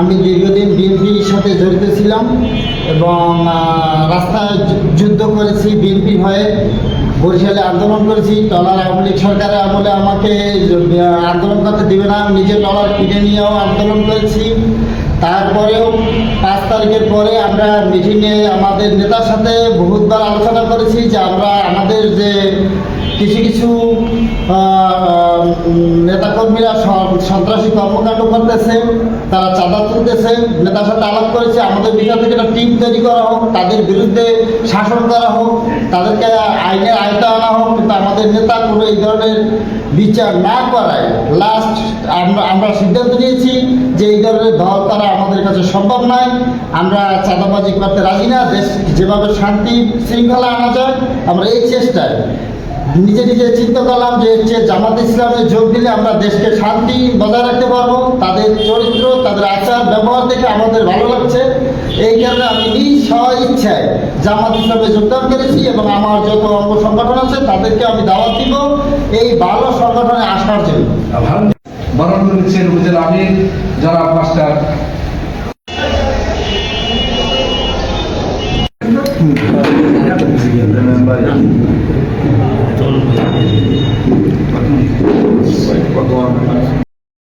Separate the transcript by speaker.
Speaker 1: আমি দীর্ঘদিন বিএনপির সাথে জড়িত ছিলাম এবং রাস্তায় যুদ্ধ করেছি, বিএনপি হয়ে বরিশালে আন্দোলন করেছি, টলার আওয়ামী লীগ সরকারের আমলে আমাকে আন্দোলন করতে দেবে না। নিজে টলার কিনে নিয়েও আন্দোলন করেছি। তারপরেও পাঁচ তারিখের পরে আমরা মিটিংয়ে আমাদের নেতার সাথে বহুতবার আলোচনা করেছি যে আমরা আমাদের যে কিছু কিছু নেতাকর্মীরা সন্ত্রাসী কর্মকাণ্ড করতেছে, তারা চাঁদা তুলতেছে, নেতার সাথে আলাপ করেছে, আমাদের ভিতর থেকে একটা টিম তৈরি করা হোক, তাদের বিরুদ্ধে শাসন করা হোক, তাদেরকে আইনের আয়তা আনা হোক, কিন্তু আমাদের নেতা কোনো এই ধরনের বিচার না করায়। লাস্ট আমরা আমরা সিদ্ধান্ত নিয়েছি যে এই ধরনের দল তারা আমাদের কাছে সম্ভব নয়। আমরা চাঁদাবাজি করতে রাজি না, দেশ যেভাবে শান্তি শৃঙ্খলা আনা যায়, আমরা এই চেষ্টায় নিজে নিজে চিন্তা করলাম যে হচ্ছে জামাত ইসলামে যোগ দিলে আমরা দেশকে শান্তি বজায় রাখতে পারব। তাদের চরিত্র, তাদের আচার, ব্যবহার দেখে আমাদের ভালো লাগছে। এই কারণে আমি নিজ ইচ্ছায় জামাত ইসলামে যোগদান করেছি এবং আমার যত অঙ্গ সংগঠন আছে তাদেরকে আমি দাওয়াত দিব এই ভালো সংগঠনে আসার জন্য।
Speaker 2: বরণ করেছেন উপজেলা আমির জনাব পর